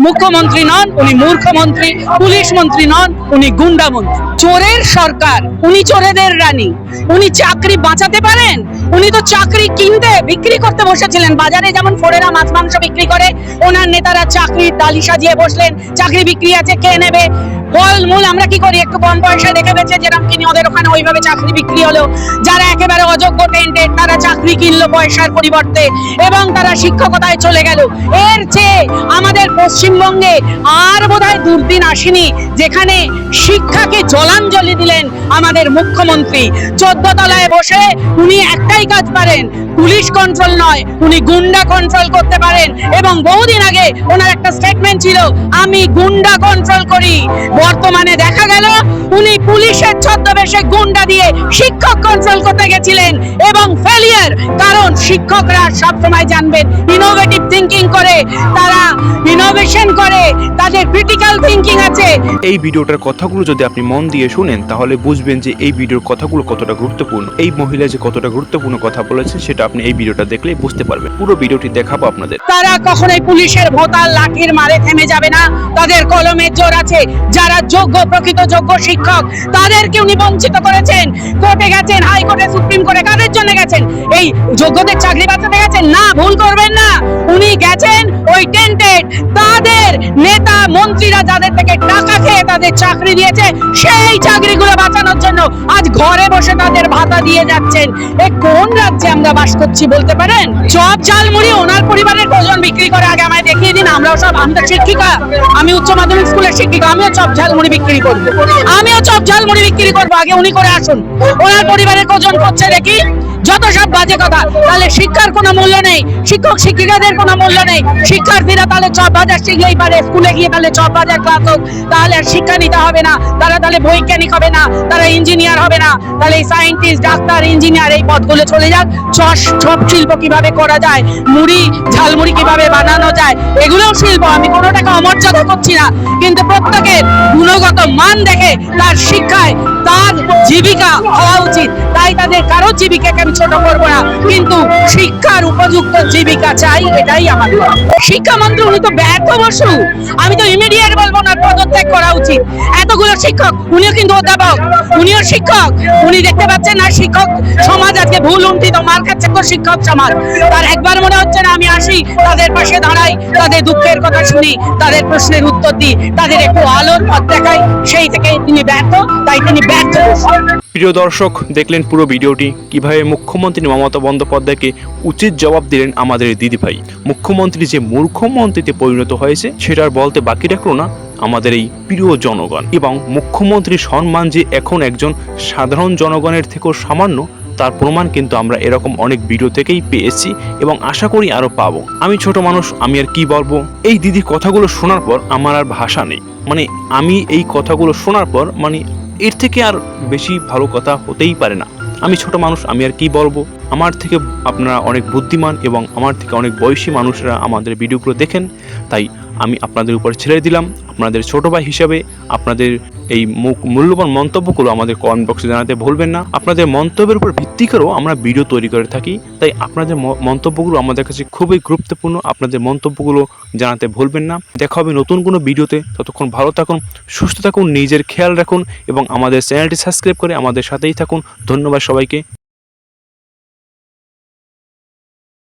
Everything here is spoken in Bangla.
মুখ্যমন্ত্রী নন, উনি মূর্খমন্ত্রী পুলিশ মন্ত্রী নন, উনি গুন্ডা মন্ত্রী। চোরের সরকার, উনি চোরেদের রানী। উনি চাকরি বাঁচাতে পারেন? উনি তো চাকরি কিনতে, বিক্রি করতে বসেছিলেন। বাজারে যেমন ফোরেরা মাছ মাংস বিক্রি করে, ওনার নেতারা চাকরির ডালি সাজিয়ে বসলেন। চাকরি বিক্রি আছে, কে নেবে? ফল মূল, আমরা কি করি? একটু কম পয়সায় দেখে বেছে যেরকম কিনি ওদের ওখানে ওইভাবে চাকরি বিক্রি হলো যারা একেবারে অযোগ্য টেন্টেড তারা চাকরি কিনলো পয়সার পরিবর্তে এবং তারা শিক্ষকতায় চলে গেল। এর চেয়ে আমাদের পশ্চিমবঙ্গে আর বোধহয় দুর্দিন আসেনি, যেখানে শিক্ষাকে জলাঞ্জলি দিলেন আমাদের মুখ্যমন্ত্রী। চোদ্দ তলায় বসে উনি একটাই কাজ পারেন, পুলিশ কন্ট্রোল নয়, উনি গুন্ডা কন্ট্রোল করতে পারেন এবং বহুদিন আগে ওনার একটা স্টেটমেন্ট ছিল, আমি গুন্ডা কন্ট্রোল করি। বর্তমানে দেখা গেল, উনি পুলিশের ছদ্মবেশে গুন্ডা দিয়ে শিক্ষক কন্ট্রোল করতে গেছিলেন এবং ফেলিয়ার কারণ শিক্ষকরা সবসময় জানবেন ইনোভেটিভ থিঙ্কিং করে তারা ইনোভেশন করে তাদের ক্রিটিক্যাল থিঙ্কিং আছে। এই ভিডিওটার কথাগুলো যদি আপনি মন দিয়ে শুনেন তাহলে বুঝবেন যে এই ভিডিওর কথাগুলো কতটা গুরুত্বপূর্ণ। এই মহিলা যে কতটা গুরুত্বপূর্ণ কথা বলেছে সেটা আপনি এই ভিডিওটা দেখলেই বুঝতে পারবেন। পুরো ভিডিওটি দেখাবো আপনাদের। তারা কখনোই পুলিশের ভোতাল লাঠির মারে থেমে যাবে না। তাদের কলমের জোর আছে। যারা যোগ্য প্রকৃত যোগ্য শিক্ষক তাদেরকে উনি বঞ্চিত করেছেন। কোর্টে গেছেন হাইকোর্টে সুপ্রিম কোর্টে কাদের জন্য গেছেন? এই যোগ্যদের চাকরি বাঁচাতে গেছেন? না ভুল করবেন না। উনি গেছেন নেতা, মন্ত্রীরা যাদের থেকে টাকা খেয়ে তাদের চাকরি দিয়েছে, সেই চাকরিগুলো বাঁচানোর জন্য আজ ঘরে বসে তাদের ভাতা দিয়ে যাচ্ছেন। এ কোন রাজ্যে আমরা বাস করছি বলতে পারেন? চপ ঝালমুড়ি ওনার পরিবারের কজন বিক্রি করে আগে আমায় দেখিয়ে দিন, আমরাও সব আমরা শিক্ষিকা। আমি উচ্চ মাধ্যমিক স্কুলের শিক্ষিকা, আমিও চপ ঝালমুড়ি বিক্রি করব। আমিও চপ ঝালমুড়ি বিক্রি করব, আগে উনি করে আসুন। ওনার পরিবারের কজন করছে দেখি। যত সব বাজে কথা, তাহলে শিক্ষার কোনো মূল্য নেই। শিক্ষক শিক্ষিকাদের কোনো মূল্য নেই। শিক্ষার্থীরা তাহলে চপ বাজার শিখলেই পারে, স্কুলে গিয়ে তাহলে চপ বাজার ক্লাস হোক। তাহলে আর শিক্ষা নিতে হবে না। তারা তাহলে বৈজ্ঞানিক হবে না, তারা ইঞ্জিনিয়ার হবে না। তাহলে এই সায়েন্টিস্ট ডাক্তার ইঞ্জিনিয়ার এই পদগুলো চলে যাক। চপ চপ শিল্প কীভাবে করা যায়? মুড়ি, ঝালমুড়ি কীভাবে বানানো যায়? এগুলোও শিল্প, আমি কোনোটাকে অমর্যাদা করছি না। কিন্তু প্রত্যেকের গুণগত মান দেখে তার শিক্ষায় তার জীবিকা হওয়া উচিত। তাই তাদের কারও জীবিকাকে আমি ছোট করব না। কিন্তু শিক্ষার উপযুক্ত জীবিকা চাই, এটাই আমার। শিক্ষামন্ত্রী উনি তো ব্যর্থ বসু। আমি তো ইমিডিয়েট বলব না, পদত্যাগ করা উচিত। এতগুলো শিক্ষক, উনিও কিন্তু অধ্যাপক, উনিও শিক্ষক। উনি দেখতে পাচ্ছেন না, শিক্ষক সমাজ আজকে ভুল উন্ঠিত, মার খাচ্ছে তো শিক্ষক সমাজ। তার একবার মনে হচ্ছে না, আমি আসি, তাদের পাশে দাঁড়াই, তাদের দুঃখের কথা শুনি, তাদের প্রশ্নের উত্তর দিই, তাদের একটু আলোর পথ দেখাই। সেই থেকে তিনি ব্যর্থ। প্রিয় দর্শক, দেখলেন পুরো ভিডিওটি। কীভাবে মুখ্যমন্ত্রী মমতা বন্দ্যোপাধ্যায়কে উচিত জবাব দিলেন আমাদের দিদিভাই। মুখ্যমন্ত্রী যে মূর্খমন্ত্রীতে পরিণত হয়েছে সেটার বলতে বাকি রাখল না আমাদের এই প্রিয় জনগণ। এবং মুখ্যমন্ত্রীর সম্মান যে এখন একজন সাধারণ জনগণের থেকেও সামান্য, তার প্রমাণ কিন্তু আমরা এরকম অনেক ভিডিও থেকেই পেয়েছি এবং আশা করি আরও পাবো। আমি ছোট মানুষ, আমি আর কি বলব? এই দিদির কথাগুলো শোনার পর আমার আর ভাষা নেই। মানে আমি এই কথাগুলো শোনার পর মানে এর থেকে আর বেশি ভালো কথা হতেই পারে না। আমি ছোট মানুষ, আমি আর কি বলব? আমার থেকে আপনারা অনেক বুদ্ধিমান এবং আমার থেকে অনেক বয়সী মানুষরা আমাদের ভিডিওগুলো দেখেন। তাই আমি আপনাদের উপর ছেড়ে দিলাম। আপনাদের ছোট ভাই হিসাবে আপনাদের এই মূল্যবান মন্তব্যগুলো আমাদের কমেন্ট বক্সে জানাতে ভুলবেন না। আপনাদের মন্তব্যের উপর ভিত্তি করেও আমরা ভিডিও তৈরি করে থাকি। তাই আপনাদের মন্তব্যগুলো আমাদের কাছে খুবই গুরুত্বপূর্ণ। আপনাদের মন্তব্যগুলো জানাতে ভুলবেন না। দেখা হবে নতুন কোনো ভিডিওতে। ততক্ষণ ভালো থাকুন, সুস্থ থাকুন, নিজের খেয়াল রাখুন এবং আমাদের চ্যানেলটি সাবস্ক্রাইব করে আমাদের সাথেই থাকুন। ধন্যবাদ সবাইকে।